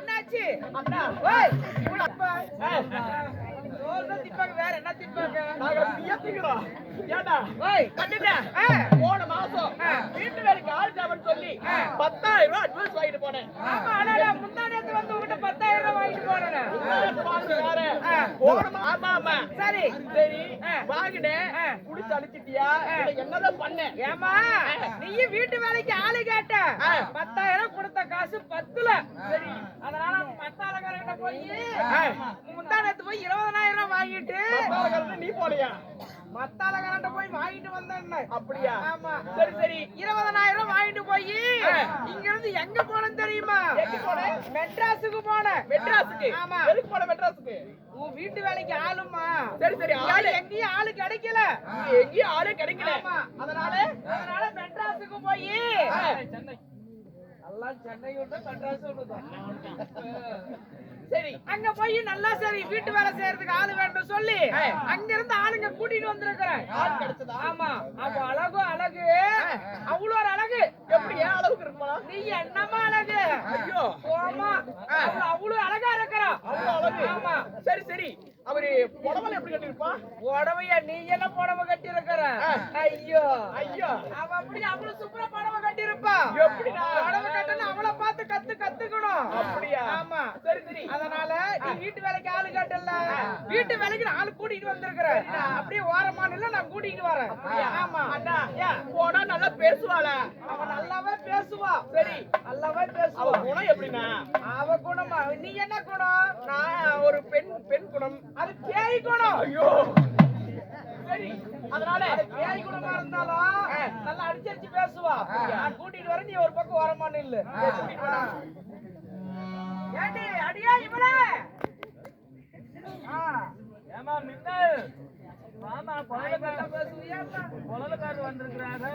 என்னாச்சு? வேற என்ன திப்பாங்க? ஏண்டா? ஆ. போன மாசம் வீட்டு வேலைக்கு ஆள் சொல்லி பத்தாயிரம் ரூபாய் அட்வான்ஸ் வாங்கிட்டு போனேன். ஆமா ஆனா முந்தா நேத்து வந்து உங்ககிட்ட பத்தாயிரம் ரூபாய் வாங்கிட்டு போனேன் இந்த மாசம் வேற. ஆ. போன மா- ஆமா ஆமா சரி. சரி. ஆ. குடிச்சு அழிச்சிட்டியா என்னதான் பண்ணேன் ஏமா வீட்டு வேலைக்கு ஆளு கேட்ட. பத்தாயிரம் கொடுத்த காசு பத்துல. சரி. அதனால பத்தாயிரக்காரங்கிட்ட போய் முந்தானத்து போய் இருபதனாயிரம் வாங்கிட்டு பத்தாயிரம் நீ போலையா மத்தாளக்காரன்ட்ட போய் வாங்கிட்டு வந்தேன் அப்படியா? ஆமா. சரி சரி. இருபதனாயிரம் வாங்கிட்டு போய். இங்க இருந்து எங்க போனேன்னு தெரியுமா? எங்க போன? மெட்ராஸுக்கு? மெட்ராஸுக்கு ஆமா. எதுக்கு போன மெட்ராஸுக்கு? உன் வீட்டு வேலைக்கு ஆளுமா சரி சரி ஆளு. எங்கேயும் ஆளு கிடைக்கல. எங்கேயும் ஆளே கிடைக்கல. அதனால அதனால மெட்ராஸுக்கு போய். ஆ. எல்லாம் சென்னை ஒண்ணு மெட்ராஸ் சரி. அங்க போய் நல்லா சரி வீட்டு வேலை செய்யறதுக்கு ஆளு வேண்டும் சொல்லி. அங்க இருந்து ஆளுங்க கூட்டிட்டு வந்திருக்கிறேன்? ஆமா. அப்ப அழகும் அழகு. அவ்வளோ ஒரு அழகு. எப்படி ஏன் அளவுக்கு இருக்குமா? நீ என்னமா அழகு? ஐயோ. போமா அவளு அவ்வளவு அழகா இருக்கிறா. அவ்வளவு அழகு. ஆமா. சரி சரி. அவரு புடவல எப்படி கட்டிருப்பா புடவைய நீ என்ன புடவை கட்டி இருக்கிற. ஐயோ. ஐயோ. அவ அப்படி அவ்வளவு சூப்பரா புடவை கட்டி இருப்பா எப்படிடா? புடவை கட்டணும் அவளை பார்த்து கத்து கத்துக்கணும் அப்படியா? ஆமா. சரி சரி. அதனால நீ வீட்டு வேலைக்கு ஆளு கட்டல வீட்டு வேலைக்கு நான் ஆளு கூட்டிட்டு வந்திருக்கிற அப்படியே ஓரமா நில்லு நான் கூட்டிட்டு வரேன். ஆமா. அண்ணா போனா நல்லா பேசுவாளா. அவ நல்லாவே பேசுவா. சரி நல்லாவே அவ பேசுவா குணம் எப்படின்னா அவ குணமா? நீ என்ன குணம்? நான் ஒரு பெண் பெண் குணம். அது பேய் குணம். ஐயோ. சரி அதனால அது பேய் குணமா இருந்தாலும் நல்லா அடிச்சு அடிச்சு பேசுவா. நான் கூட்டிட்டு வரேன் நீ ஒரு பக்கம் ஆ. ஏண்டி அடியா இவளே. ஏமா மின்னல்? மாமா வந்திருக்கிறாங்க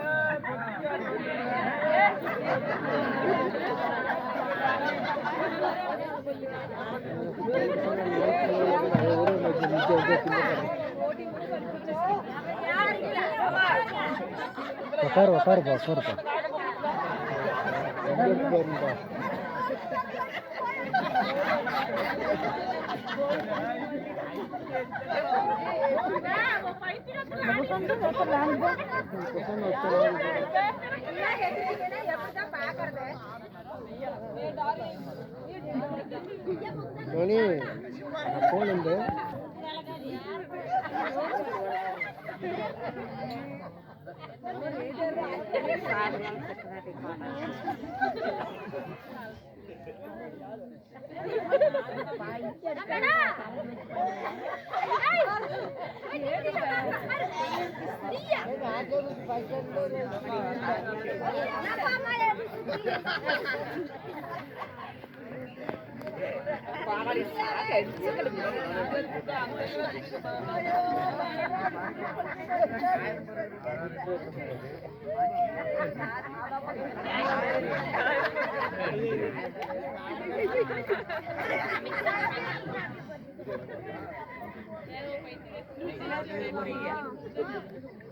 உட்காரு உட்காருப்பா. உட்காருப்பா. ధోని ఫోన్ ఉంది సార్ எங்க Eu não sei se você está me ouvindo. Eu não sei se você está me ouvindo. Eu não sei se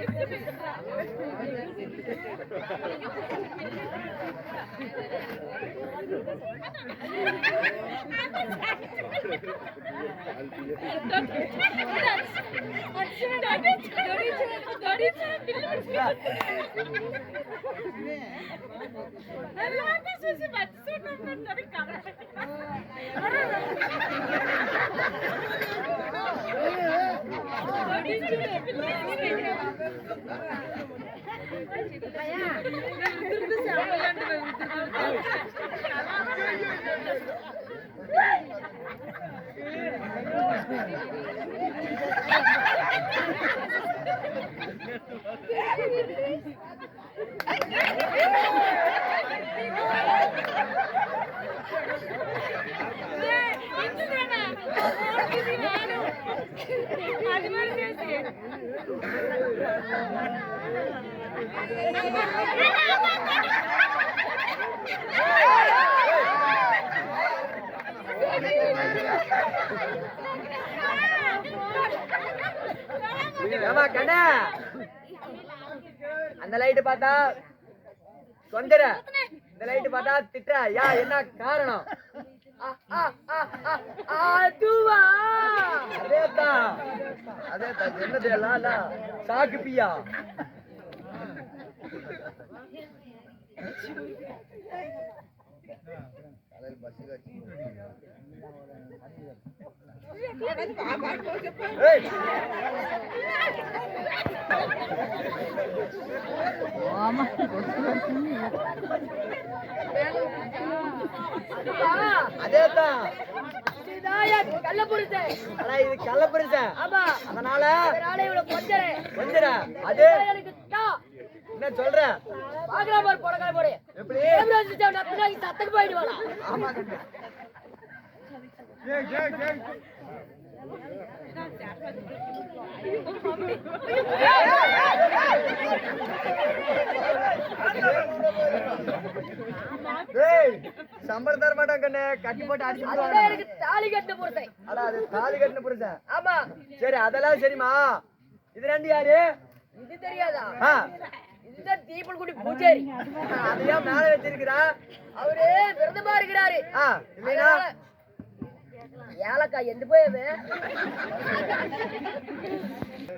பாருங்கப்பா மணி ஃபோன் உண்டு ஏ வச்சிரா Hey, அது மாதிரி பேசு. கண்ணா. அந்த லைட்டு பார்த்தா சொந்தர இந்த லைட்டு பார்த்தா திட்டா யா என்ன காரணம்? அதுவா? அதேதான் அதேதான் என்னது எல்லாம்? இல்ல. சாக்கு பியா. ஏய். அதேதான். இது கள்ளப்பரிச ஆமா அதனால கொஞ்சர. அது. என்ன சொல்ற? பாக்குறா பாரு புடக்கார போடு எப்படி சத்துக்கு போயிடுவாளா ஆமா கண்ணா டேய் சம்பளம் தர மாட்டான் கண்ணே. கட்டி போட்டு அடிச்சு தாலி கட்ட புருஷன். அடா அது தாலி கட்டின புருஷன். ஆமா. சரி அதெல்லாம் சரிம்மா. இது ரெண்டு யாரு? இது தெரியாதா? இதுதான் தீபல்குடி பூச்சேரி. அதையா மேல வச்சிருக்கிறா அவரு விரதமா இருக்கிறாரு. அதனால ஏலக்காய் எந்த போய்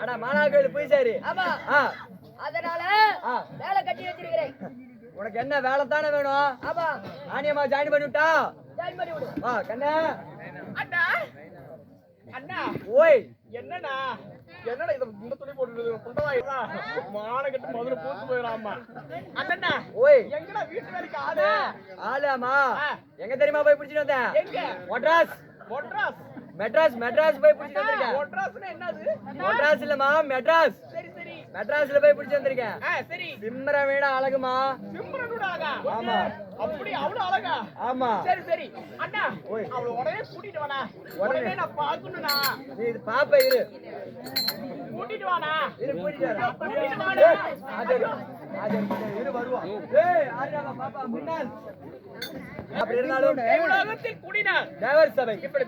அடா மானா கோயில் போய் சரி. ஆமா. அதனால. வேலை கட்டி வச்சிருக்கிறேன். உனக்கு என்ன வேலை தானே வேணும்? ஆமா. ஆனியம்மா ஜாயின் பண்ணி விட்டா? ஜாயின் பண்ணி விடு. வா கண்ணே. அண்ணா. அண்ணா. ஓய். என்னண்ணா? என்னடா இத இந்த துணி போட்டுட்டு புண்டவாயிடா மான கட்டு முதல்ல போட்டு போயிடாமா அண்ணா ஓய். எங்கடா வீட்டு வேலைக்கு ஆளு. எங்க தெரியுமா போய் பிடிச்சிட்டு வந்தேன் எங்க? மெட்ராஸ். மெட்ராஸ். மெட்ராஸ் போய் பிடிச்சிட்டு வந்திருக்கேன். ஒட்ராஸ்னா என்னது? மெட்ராஸ் இல்லம்மா மெட்ராஸ். மெட்ராஸ்ல போய் பிடிச்சி வந்திருக்கேன் சரி. வீட அழகுமா? சிம்ரனோட அழகா? ஆமா. அப்படி அவ்வளவு அழகா? ஆமா. சரி சரி. அண்ணா. அவளை உடனே கூட்டிட்டு வாண்ணா. உடனே? நான் நீ இது பாப்ப இரு. கூட்டிட்டு கூட்டிட்டு. கூட்டிட்டு அது அது இரு வருவான் ஏய் ஆரியாவா பாப்பா முன்னாள். அப்படி இருந்தாலும் உலகத்தில் குடினார் தேவர் சபை. இப்படி